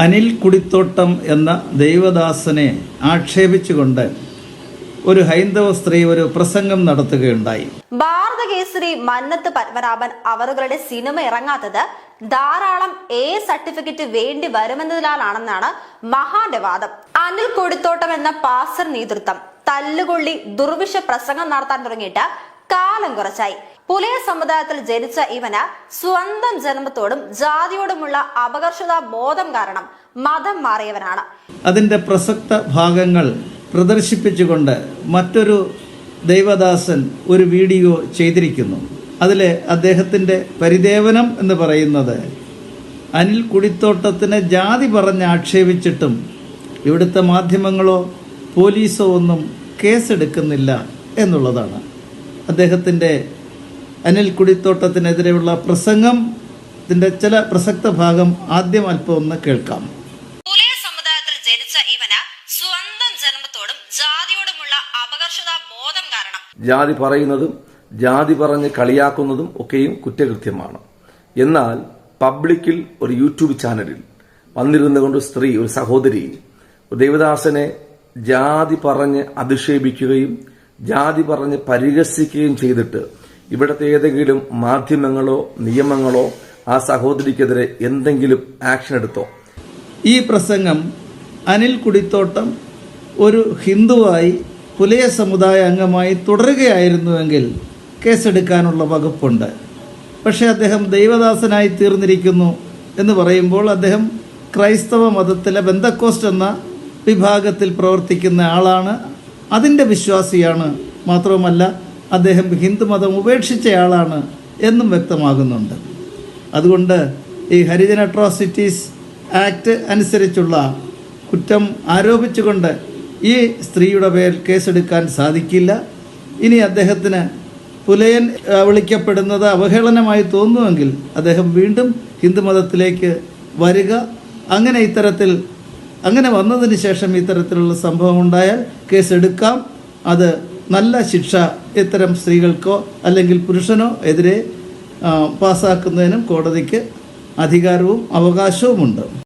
അനിൽ കുടിത്തോട്ടം എന്ന ദൈവദാസനെ ആക്ഷേപിച്ചുകൊണ്ട് ഒരു ഹൈന്ദവ സ്ത്രീ ഒരു പ്രസംഗം നടത്തുകയുണ്ടായി. ഭാരതകേസരി മന്നത്ത് പത്മനാഭൻ അവറുകളുടെ സിനിമ ഇറങ്ങാത്തത് ധാരാളം എ സർട്ടിഫിക്കറ്റ് വേണ്ടി വരുമെന്നതിനാലാണെന്നാണ് മഹാന്റെ വാദം. അനിൽ കൊടിത്തോട്ടം എന്ന പാസർ നേതൃത്വം തല്ലുകൊള്ളി ദുർവിഷ പ്രസംഗം നടത്താൻ തുടങ്ങിയിട്ട് കാലം കുറച്ചായി. പുലയ സമുദായത്തിൽ ജനിച്ച ഇവന് സ്വന്തം ജന്മത്തോടും ജാതിയോടുമുള്ള അപകർഷതാ ബോധം കാരണം മതം മാറിയവനാണ്. അതിന്റെ പ്രസക്ത ഭാഗങ്ങൾ പ്രദർശിപ്പിച്ചുകൊണ്ട് മറ്റൊരു ദൈവദാസൻ ഒരു വീഡിയോ ചെയ്തിരിക്കുന്നു. അതിലെ അദ്ദേഹത്തിന്റെ പരിദേവനം എന്ന് പറയുന്നത് അനിൽ കുടിത്തോട്ടത്തിന് ജാതി പറഞ്ഞ് ആക്ഷേപിച്ചിട്ടും ഇവിടുത്തെ മാധ്യമങ്ങളോ പോലീസോ ഒന്നും കേസെടുക്കുന്നില്ല എന്നുള്ളതാണ്. അദ്ദേഹത്തിന്റെ അനിൽ കുടിത്തോട്ടത്തിനെതിരെയുള്ള പ്രസംഗം. ചില പ്രസക്ത ഭാഗം ആദ്യം അല്പം ഒന്ന് കേൾക്കാം. സമുദായത്തിൽ ജനിച്ച ഇവന് സ്വന്തം ജന്മത്തോടും ജാതിയോടുമുള്ള അപകർഷതാ ബോധം കാരണം. ജാതി പറയുന്നതും ജാതി പറഞ്ഞ് കളിയാക്കുന്നതും ഒക്കെയും കുറ്റകൃത്യമാണ്. എന്നാൽ പബ്ലിക്കിൽ ഒരു യൂട്യൂബ് ചാനലിൽ വന്നിരുന്നുകൊണ്ട് സ്ത്രീ ഒരു സഹോദരി ഒരു ദേവദാസനെ ജാതി പറഞ്ഞ് അധിക്ഷേപിക്കുകയും ജാതി പറഞ്ഞ് പരിഹസിക്കുകയും ചെയ്തിട്ട് ഇവിടുത്തെ ഏതെങ്കിലും മാധ്യമങ്ങളോ നിയമങ്ങളോ ആ സഹോദരിക്കെതിരെ എന്തെങ്കിലും ആക്ഷൻ എടുത്തോ? ഈ പ്രസംഗം അനിൽ കുടിത്തോട്ടം ഒരു ഹിന്ദുവായി പുലയ സമുദായ അംഗമായി തുടരുകയായിരുന്നുവെങ്കിൽ കേസെടുക്കാനുള്ള വകുപ്പുണ്ട്. പക്ഷേ അദ്ദേഹം ദൈവദാസനായി തീർന്നിരിക്കുന്നു എന്ന് പറയുമ്പോൾ അദ്ദേഹം ക്രൈസ്തവ മതത്തിലെ ബന്ധക്കോസ്റ്റ് എന്ന വിഭാഗത്തിൽ പ്രവർത്തിക്കുന്ന ആളാണ്. അതിന്റെ വിശ്വാസിയാണ് മാത്രവുമല്ല അദ്ദേഹം ഹിന്ദുമതം ഉപേക്ഷിച്ചയാളാണ് എന്നും വ്യക്തമാകുന്നുണ്ട്. അതുകൊണ്ട് ഈ ഹരിജൻ അട്രോസിറ്റീസ് ആക്ട് അനുസരിച്ചുള്ള കുറ്റം ആരോപിച്ചുകൊണ്ട് ഈ സ്ത്രീയുടെ പേരിൽ കേസെടുക്കാൻ സാധിക്കില്ല. ഇനി അദ്ദേഹത്തിന് പുലയൻ വിളിക്കപ്പെടുന്നത് അവഹേളനമായി തോന്നുമെങ്കിൽ അദ്ദേഹം വീണ്ടും ഹിന്ദുമതത്തിലേക്ക് വരിക. അങ്ങനെ ഇത്തരത്തിൽ അങ്ങനെ വന്നതിന് ശേഷം ഇത്തരത്തിലുള്ള സംഭവം ഉണ്ടായാൽ കേസെടുക്കാം. അത് നല്ല ശിക്ഷ ഇത്തരം സ്ത്രീകൾക്കോ അല്ലെങ്കിൽ പുരുഷനോ എതിരെ പാസ്സാക്കുന്നതിനും കോടതിക്ക് അധികാരവും അവകാശവുമുണ്ട്.